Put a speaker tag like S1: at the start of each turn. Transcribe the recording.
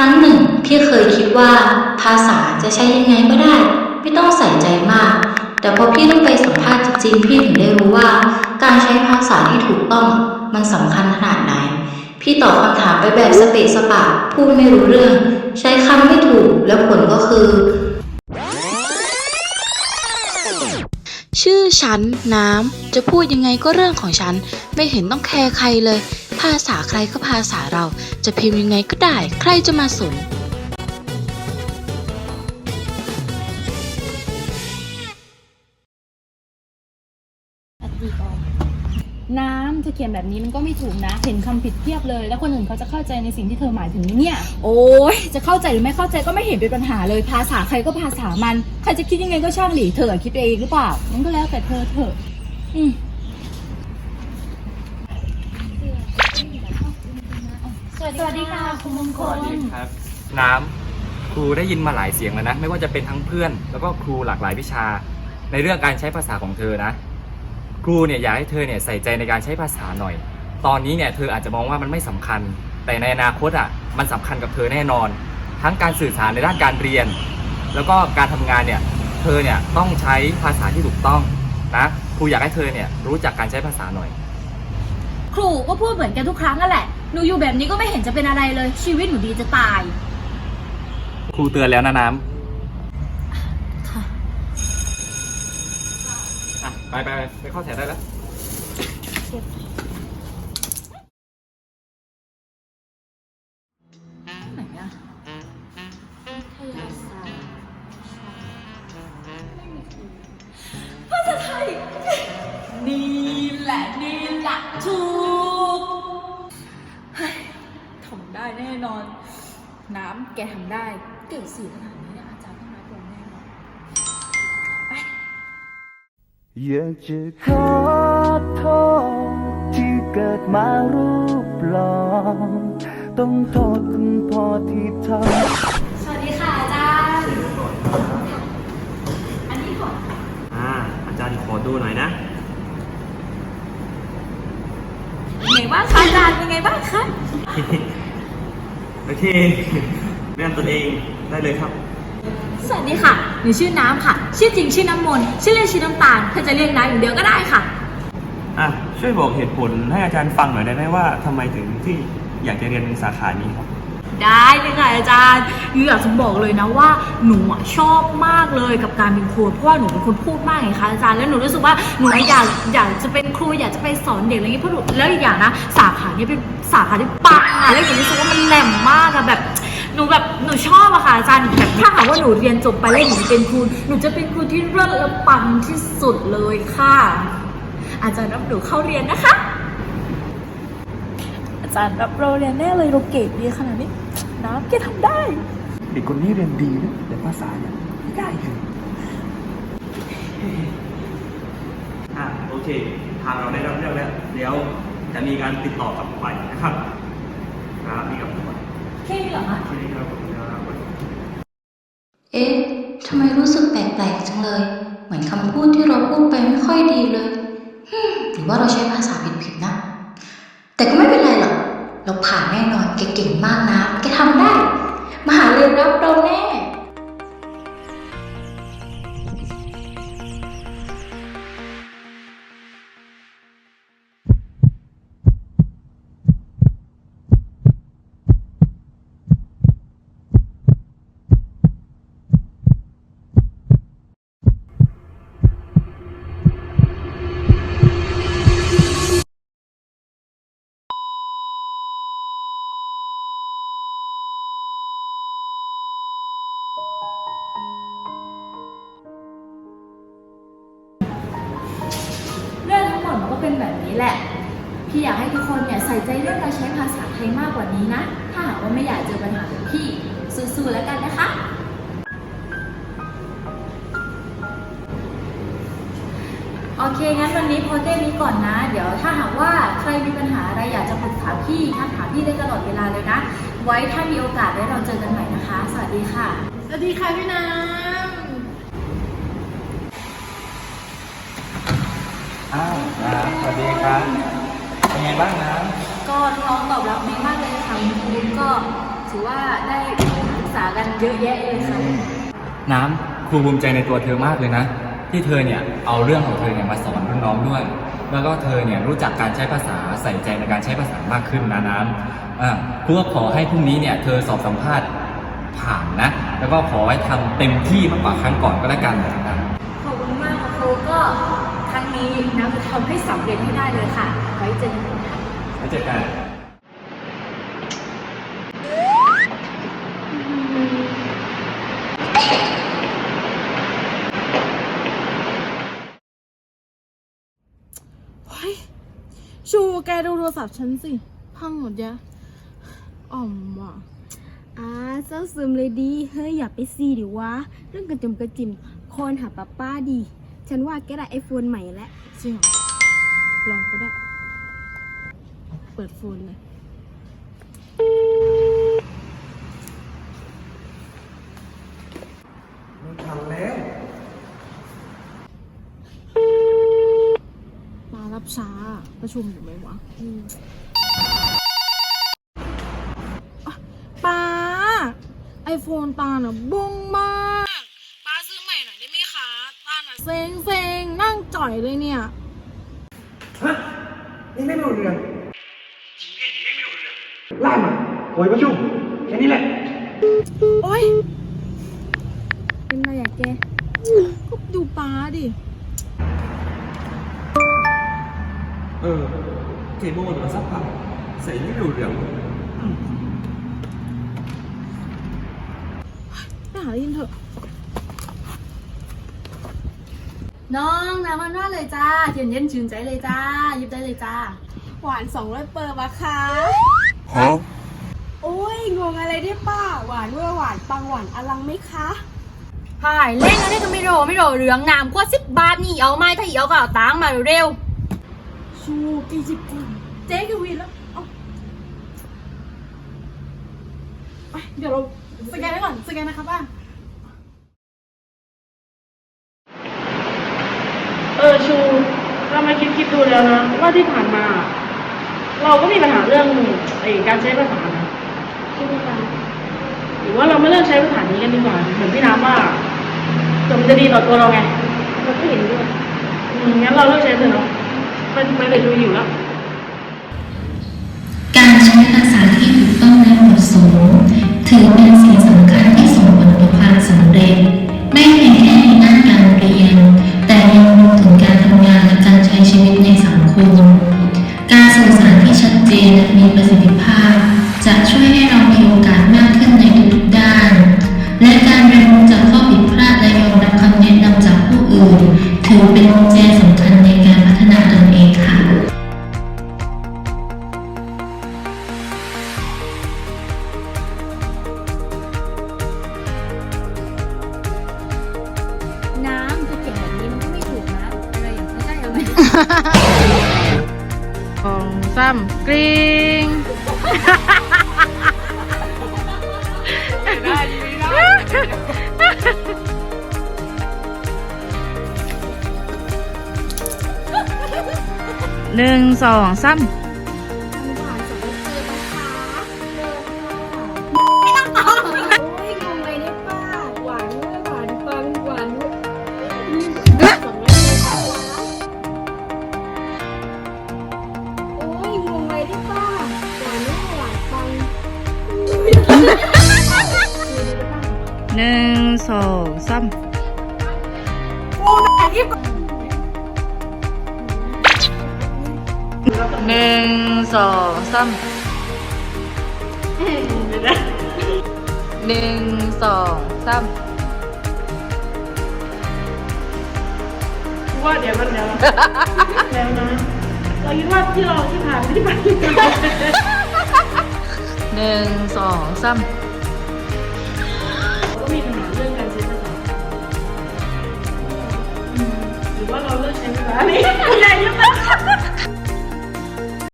S1: ครั้งหนึ่งพี่เคยคิดว่าภาษาจะใช้ยังไงก็ได้ ไม่ต้องใส่ใจมาก แต่พอพี่ต้องไปสัมภาษณ์จริงๆ พี่ถึงได้รู้ว่า การใช้ภาษาที่ถูกต้องมันสำคัญขนาดไหน พี่ตอบคำถามไปแบบสเปะสปะพูดไม่รู้เรื่อง ใช้คำไม่ถูกแล้วผลก็คือ
S2: ชื่อฉันน้ำจะพูดยังไงก็เรื่องของฉัน ไม่เห็นต้องแคร์ใครเลย ภาษาใครก็ภาษาเราจะพิมพ์ยังไงก็ได้ ใครจะมาสน
S3: น้ำเธอเขียนแบบนี้มันก็ไม่ถูกนะ เห็นคำผิดเพียบเลย แล้วคนอื่นเขาจะเข้าใจในสิ่งที่เธอหมายถึงไหมเนี่ย โอ้ยจะเข้าใจหรือไม่เข้าใจก็ไม่เห็นเป็นปัญหาเลย ภาษาใครก็ภาษามัน ใครจะคิดยังไงก็ช่างดิเธอคิดเองหรือเปล่า มันก็แล้วแต่เธอเถอะอืม สวัสดีค่ะคุณมงค
S4: สวั
S3: ล
S4: สดีครับ น้ำครูได้ยินมาหลายเสียงแล้วนะ ไม่ว่าจะเป็นทั้งเพื่อน แล้วก็ครูหลากหลายวิชา ในเรื่องการใช้ภาษาของเธอนะ ครูเนี่ยอยากให้เธอเนี่ยใส่ใจในการใช้ภาษาหน่อย ตอนนี้เนี่ยเธออาจจะมองว่ามันไม่สำคัญ แต่ในอนาคตอะมันสำคัญกับเธอแน่นอน ทั้งการสื่อสารในด้านการเรียน แล้วก็การทำงานเนี่ยเธอเนี่ยต้องใช้ภาษาที่ถูกต้องนะครูอยากให้เธอเนี่ยรู้จักการใช้ภาษาหน่อย
S3: ครูก็พูดเหมือนกันทุกครั้งนั่นแหละ หนูอยู่แบบนี้ก็ไม่เห็นจะเป็นอะไรเลย ชีวิตหนูดีจะตาย
S4: ครูเตือนแล้วนะน้ำอะไปไปไปไปเข้าแถวได้แล้ว
S3: ไหนอะภาษาไทย นี่แหละ นี่แหละถูก แน่นอน น้ำแกทำได้ เก่งสี่ขนาดนี้เนี่ยอาจารย์ต้องรับรองแน่นอนไป
S5: อยากจะขอโทษที่เกิดมารูปหล่อต้องโทษคุณพ่อที่ทำ
S3: สวัสดีค่ะอาจารย์ อันนี้ก่อน
S6: อ่าอาจารย์ขอดูหน่อยนะ
S3: เป็นไงบ้างคะอาจารย์เป็นไงบ้างคะ
S6: โอเคเรื่องตนเองได้เลยครับ
S3: สวัสดีค่ะ หนูชื่อน้ำค่ะ ชื่อจริงชื่อน้ำมนต์ชื่อเล่นชื่อน้ำตาลเธอจะเรียกน้ำอย่างเดียวก็ได้ค่ะ
S6: อะ ช่วยบอกเหตุผลให้อาจารย์ฟังหน่อยได้ไหมว่าทำไมถึงที่อยากจะเรียนสาขานี้ครับ
S3: ได้เลยค่ะอาจารย์หนูอยากจะบอกเลยนะว่าหนูอะชอบมากเลยกับการเป็นครูเพราะว่าหนูเป็นคนพูดมากไงคะอาจารย์แล้วหนูรู้สึกว่าหนูอยากอยากจะเป็นครูอยากจะไปสอนเด็กอะไรอย่างนี้ยเพราะหนูแล้วอีกอย่างนะสาขาเนี้ยเป็นสาขาที่ปังอะแล้วหนูรู้สึกว่ามันแหลมมากอะแบบหนูแบบหนูชอบอะค่ะอาจารย์แบบถ้าหากว่าหนูเรียนจบไปแล้วหนูเป็นครูหนูจะเป็นครูที่เลิศและปังที่สุดเลยค่ะ อาจารย์รับหนูเข้าเรียนนะคะ อาจารย์รับเราเรียนแน่เลยเราเก่งดีขนาดนี้ น้ำแกทำได้
S5: เด็กคนนี้เรียนดีนะแต่ภาษาเนี่ยไม่ได้เลย
S6: อะโอเค ทางเราได้รับเรื่องแล้วเดี๋ยวจะมีการติดต่อกลับไปนะครับครับนี่ครับผม
S3: แค่นี้เหรอคะ
S6: ที่นี่ครับผมครับ
S1: เอ๊ะทำไมรู้สึกแปลกๆจังเลย เหมือนคำพูดที่เราพูดไปไม่ค่อยดีเลยฮึ่มหรือว่าเราใช้ภาษาผิดๆนะ แต่ก็ไม่เป็นไรหรอก เราผ่านแน่นอนแกเก่งมากนะแกทำได้ มหาเรียนรับเราแน่
S3: เรื่องทั้งหมดมันก็เป็นแบบนี้แหละ พี่อยากให้ทุกคนเนี่ยใส่ใจเรื่องการใช้ภาษาไทยมากกว่านี้นะ ถ้าหากว่าไม่อยากเจอปัญหาแบบพี่สู้ๆแล้วกันนะคะ โอเค งั้นวันนี้พอแค่นี้ก่อนนะ เดี๋ยวถ้าหากว่าใครมีปัญหาอะไรอยากจะปรึกษาพี่ทักหาพี่ได้ตลอดเวลาเลยนะ ไว้ถ้ามีโอกาสได้เราเจอกันใหม่นะคะ สวัสดีค่ะ
S7: สวัสดีค่ะพี่น้
S4: อ้าวน้ำสวัสดีครับ เป็นไงบ้างน้
S3: ก็น้องตอบรับดีมากเลยค่ะคุณครูก็ถือว่าได้ศึกษากันเยอะแยะเลยค่ะ
S4: น้ำครูภูมิใจในตัวเธอมากเลยนะ ที่เธอเนี่ยเอาเรื่องของเธอเนี่ยมาสอนรุ่นน้องด้วย แล้วก็เธอเนี่ยรู้จักการใช้ภาษาใส่ใจในการใช้ภาษามากขึ้นนะน้ำอ่าครูก็ขอให้พรุ่งนี้เนี่ยเธอสอบสัมภาษณ์ ผ่านนะ แล้วก็ขอให้ทำเต็มที่มากกว่าครั้งก่อนก็แล้วกันนะ
S3: ขอบคุณมากค่ะครูก็ครั้งนี้น้ำจะทำให้สำเร็จให้ได้เลยค่ะ ไว้เจอกันค่ะ
S4: ไว้เจอกัน
S7: เฮ้ยชูแกดูโทรศัพท์ฉันสิ พังหมดยะอ่อมว่ะ
S8: อ่า เศร้าซึมเลยดี เฮ้ยอย่าไปซีดิวะ เรื่องกระจุมกระจิมคอนหาป้าป้าดี ฉันว่าแกได้ไอโฟนใหม่แล้ว
S7: จริงเหรอลองก็ได้ เปิดโฟนเลย
S9: ไม่ทันแล้ว
S7: มารับช้าประชุมอยู่ไหมวะอืมอะป้า ไอโฟนตาน่ะบงมากป้าซื้อใหม่หน่อยได้ไหมคะตาน่ะเซ็งเซ็งนั่งจ่อยเลยเนี่ย
S9: ฮะนี่ไม่รู้เรื่องไล่มาโอยประชุมแค่นี้แหละ
S7: โอ๊ย
S8: เป็นไรอะแก
S7: ก็ดูป้าดิ
S9: เออเจโบหรือว่าซักผ้าใส่ไม่รู้เรื่อง
S7: ไปหาได้ยินเถอะ
S3: น้องน้ำมันว่าเลยจ้าเย็นเย็นๆชื่นใจเลยจ้าหยิบได้เลยจ้า
S8: หวานสองร้อยเปอร์มาคะโอ้ยงงอะไรได้ป้า หวานเวอร์หวานปังหวานอลังไหมคะ
S3: หายเล่นอะไรก็ไม่รอไม่รอเรื่องน้ำกว่าสิบบาทนี่เอาไหมถ้าเอาก็เอาตังค์มาเร็ว
S7: ชูกี่สิบกว่าเจ๊กวีแล้วเอาไปเดี๋ยวเรา สแกนได้ก่อนสแกนนะครับป้า
S10: เออชูเรามาคิดคิดดูแล้วนะว่าที่ผ่านมา เราก็มีปัญหาเรื่องไอ้การใช้ภาษานะใช่ไหมคะหรือว่าเราไม่เลิกใช้ภาษานี้กันดีกว่าเหมือนพี่น้ำว่าแต่มันจะดีต่อตัวเราไงเราก็เห็นด้วยอืมงั้นเราเลิกใช้เถอะเนาะไปไปเลยดูอยู่แล้ว
S11: การใช้ภาษาที่ถูกต้องและเหมาะสม ถือเป็นสิ่งสำคัญที่ส่งผลต่อความสำเร็จ ไม่เพียงแค่ในด้านการเรียน แต่ยังรวมถึงการทำงานและการใช้ชีวิตในสังคม การสื่อสารที่ชัดเจนและมีประสิทธิภาพ จะช่วยให้เรามีโอกาสามกริ๊ง
S3: ห
S7: นึ่งสองสาม
S8: หนึ่งสอง
S7: สามหนึ่งสองสาม
S10: ว่าเดี๋ยวมันเดี๋ยวแล้วนะเราคิดว่าที่เราที่ผ่านไม่ได้ผ่าน
S7: หนึ่งสองสาม
S10: อืมหรือว่าเราเ